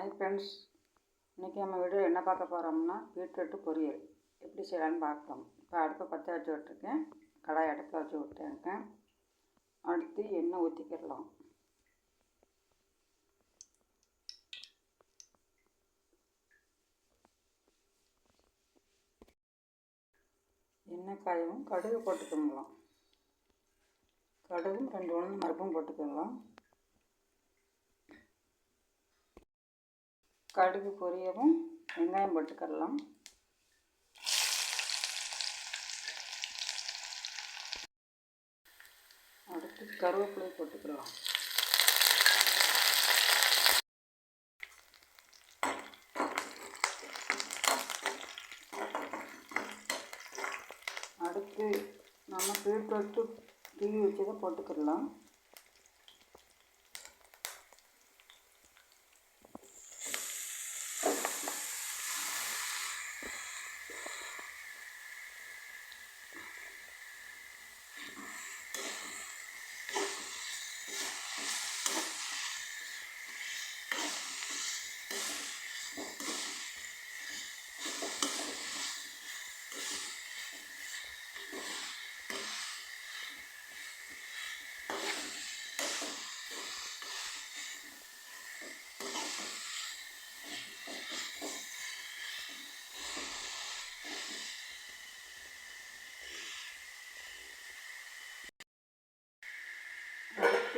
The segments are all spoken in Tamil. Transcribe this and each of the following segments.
ஹாய் ஃப்ரெண்ட்ஸ் இன்றைக்கி நம்ம வீடியோ என்ன பார்க்க போகிறோம்னா பீட்ரூட்டு பொரியல். எப்படி செய்யலான்னு பார்க்கலாம். இப்போ அடுப்பை பற்ற வச்சு விட்ருக்கேன் கடாய் அடுப்பில் வச்சு விட்டுருக்கேன். அடுத்து எண்ணெய் ஊற்றிக்கிடலாம் எண்ணெய் காயவும் கடுகு போட்டுக்கணும் கடுகும் ரெண்டு உளுந்து மரப்பும் போட்டுக்கலாம் கடுகு பொரியவும் வெங்காயம் போட்டுக்கலாம். அடுத்து கருவேப்பிலை போட்டுக்கலாம். அடுத்து நம்ம பீட்ரூட்டு தீவி வச்சதை போட்டுக்கிடலாம்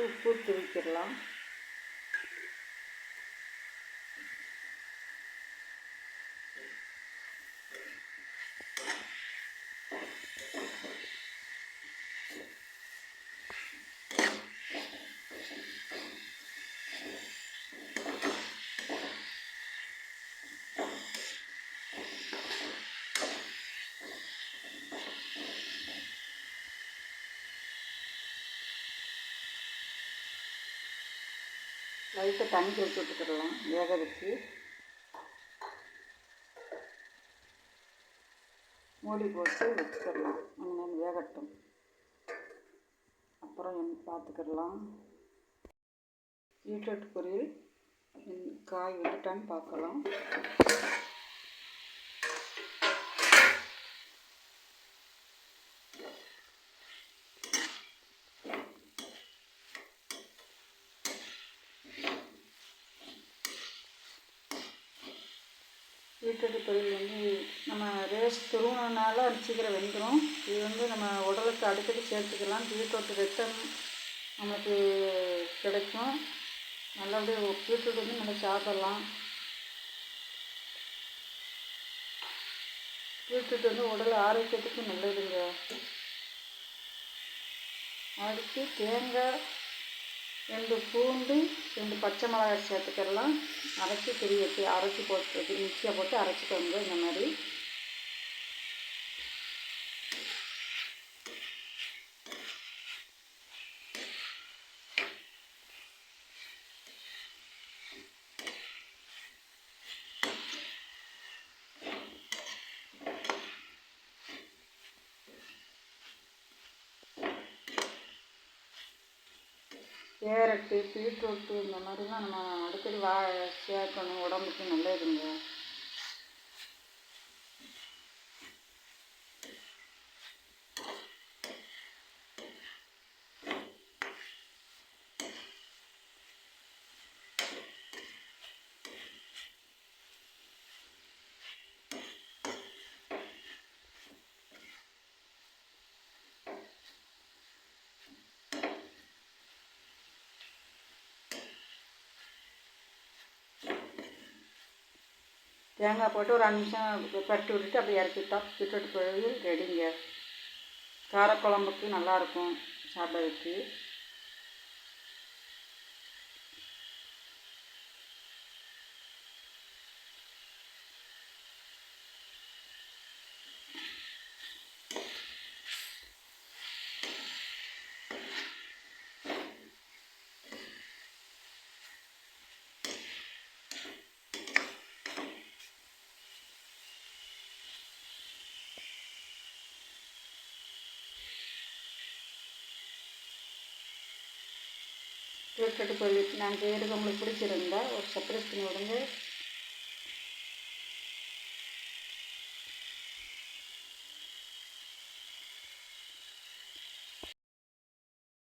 உப்பு தூக்கிடலாம் லைட்டாக தண்ணி தெளித்து விட்டுக்கிடலாம். வேக வச்சு. மூடி போட்டு வச்சுக்கிடலாம். கொஞ்சம் வேகட்டும். அப்புறம் என் பார்த்துக்கிடலாம். பீட்ரூட் பொரியல். காய் விட்டுட்டான்னு பார்க்கலாம். பீட்ரூட் தொழில் வந்து நம்ம ரேஸ் துருவினால சீக்கிரம் வெந்துடும் இது வந்து நம்ம உடலுக்கு அடிக்கடி சேர்த்துக்கலாம். பீட்ரூட் ரத்தம் நமக்கு கிடைக்கும். நல்லபடியாக பீட்ரூட் வந்து நம்ம சாப்பிடலாம். பீட்ரூட் வந்து உடல் ஆரோக்கியத்துக்கு நல்லதுங்க. அடுத்து தேங்காய் ரெண்டு பூண்டு ரெண்டு பச்சை மிளகாய் சேர்த்துக்கிடலாம் அரைச்சி திரி வச்சு அரைச்சி போட்டு மிக்சியை போட்டு அரைச்சிக்கோங்க இந்த மாதிரி கேரட்டு பீட்ரூட்டு இந்த மாதிரிலாம் நம்ம அடிக்கடி வா சேர்க்கணும் உடம்புக்கு நல்லதுங்க தேங்காய் போட்டு ஒரு அஞ்சு நிமிஷம் பரட்டி விட்டுட்டு அப்படியே இறக்கிட்டா பீட்ரூட் பொரியல் ரெடிங்க காரக்குழம்புக்கு நல்லாயிருக்கும் சாப்பிட்றதுக்கு. பீட்ரூட் போய் நாங்கள் செய்கிறது உங்களுக்கு பிடிச்சிருந்தா ஒரு சப்ரைஸ் பண்ணி விடுங்க.